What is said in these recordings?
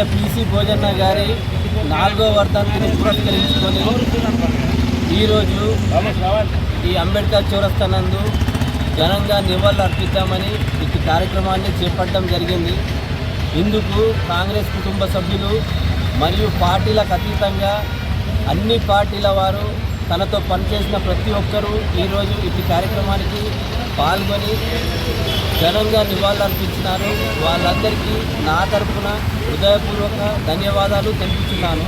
స్వర్గీయ పిసి భోజన్న గారి నాలుగో వర్ధంతిని పురస్కరించుకొని ఈరోజు ఈ అంబేద్కర్ చౌరస్తా నందు ఘనంగా నివాళులు అర్పిద్దామని ఇటు కార్యక్రమాన్ని చేపట్టడం జరిగింది. ఇందుకు కాంగ్రెస్ కుటుంబ సభ్యులు మరియు పార్టీలకు అతీతంగా అన్ని పార్టీల వారు తనతో పనిచేసిన ప్రతి ఒక్కరూ ఈరోజు ఇటు కార్యక్రమానికి పాల్గొని ఘనంగా నివాళులర్పించినారు. వాళ్ళందరికీ నా తరపున హృదయపూర్వక ధన్యవాదాలు తెలుపుతున్నాను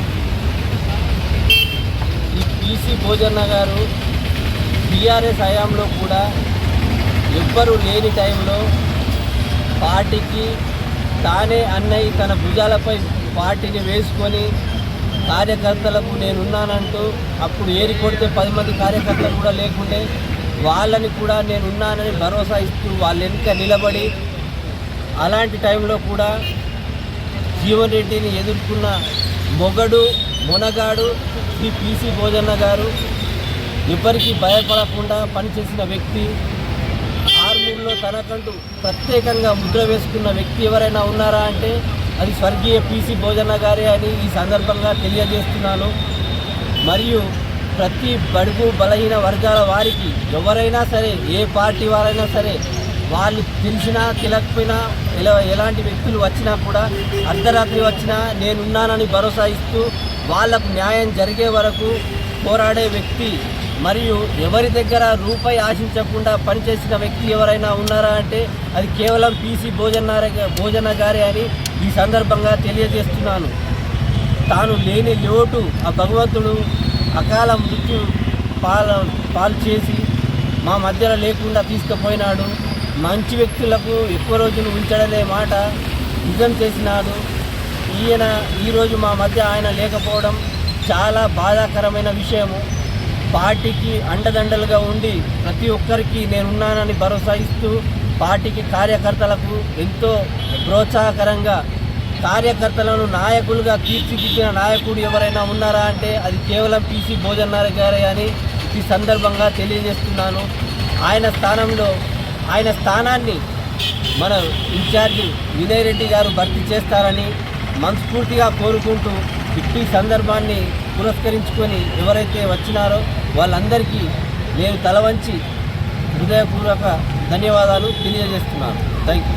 ఈ పీసీ భోజన్న గారు టీఆర్ఎస్ హయాంలో కూడా ఎవ్వరూ లేని టైంలో పార్టీకి తానే అన్నయ్య తన భుజాలపై పార్టీని వేసుకొని కార్యకర్తలకు నేనున్నానంటూ అప్పుడు ఏరి కొడితే పది మంది కార్యకర్తలు కూడా లేకుండే వాళ్ళని కూడా నేను ఉన్నానని భరోసా ఇస్తూ వాళ్ళ వెనుక నిలబడి అలాంటి టైంలో కూడా జీవన్ రెడ్డిని ఎదుర్కొన్న మొగడు మొనగాడు శ్రీ పీసీ భోజన్న గారు ఎవరికి భయపడకుండా పనిచేసిన వ్యక్తి ఆర్మీలో తనకంటూ ప్రత్యేకంగా ముద్ర వేసుకున్న వ్యక్తి ఎవరైనా ఉన్నారా అంటే అది స్వర్గీయ పీసీ భోజన్న గారే అని ఈ సందర్భంగా తెలియజేస్తున్నాను. మరియు ప్రతి బడుగు బలహీన వర్గాల వారికి ఎవరైనా సరే ఏ పార్టీ వారైనా సరే వాళ్ళు తెలిసినా తెలియకపోయినా ఎలా ఎలాంటి వ్యక్తులు వచ్చినా కూడా అర్ధరాత్రి వచ్చినా నేనున్నానని భరోసా ఇస్తూ వాళ్ళకు న్యాయం జరిగే వరకు పోరాడే వ్యక్తి మరియు ఎవరి దగ్గర రూపాయి ఆశించకుండా పనిచేసిన వ్యక్తి ఎవరైనా ఉన్నారా అంటే అది కేవలం పీసీ భోజన భోజన గారే అని ఈ సందర్భంగా తెలియజేస్తున్నాను. తాను లేని లోటు ఆ భగవంతుడు అకాల మృత్యు పాల పాలు చేసి మా మధ్యలో లేకుండా తీసుకుపోయినాడు. మంచి వ్యక్తులకు ఎక్కువ రోజులు ఉంచడనే మాట నిజం చేసినాడు. ఈయన ఈరోజు మా మధ్య ఆయన లేకపోవడం చాలా బాధాకరమైన విషయము. పార్టీకి అండదండలుగా ఉండి ప్రతి ఒక్కరికి నేనున్నానని భరోసా ఇస్తూ పార్టీకి కార్యకర్తలకు ఎంతో ప్రోత్సాహకరంగా కార్యకర్తలను నాయకులుగా తీర్చిదిద్దిన నాయకుడు ఎవరైనా ఉన్నారా అంటే అది కేవలం పీసీ భోజనారి గారే అని ఈ సందర్భంగా తెలియజేస్తున్నాను. ఆయన స్థానంలో ఆయన స్థానాన్ని మన ఇన్ఛార్జి వినయ్ రెడ్డి గారు భర్తీ చేస్తారని మనస్ఫూర్తిగా కోరుకుంటూ ఇట్టి సందర్భాన్ని పురస్కరించుకొని ఎవరైతే వచ్చినారో వాళ్ళందరికీ నేను తలవంచి హృదయపూర్వక ధన్యవాదాలు తెలియజేస్తున్నాను. Thank you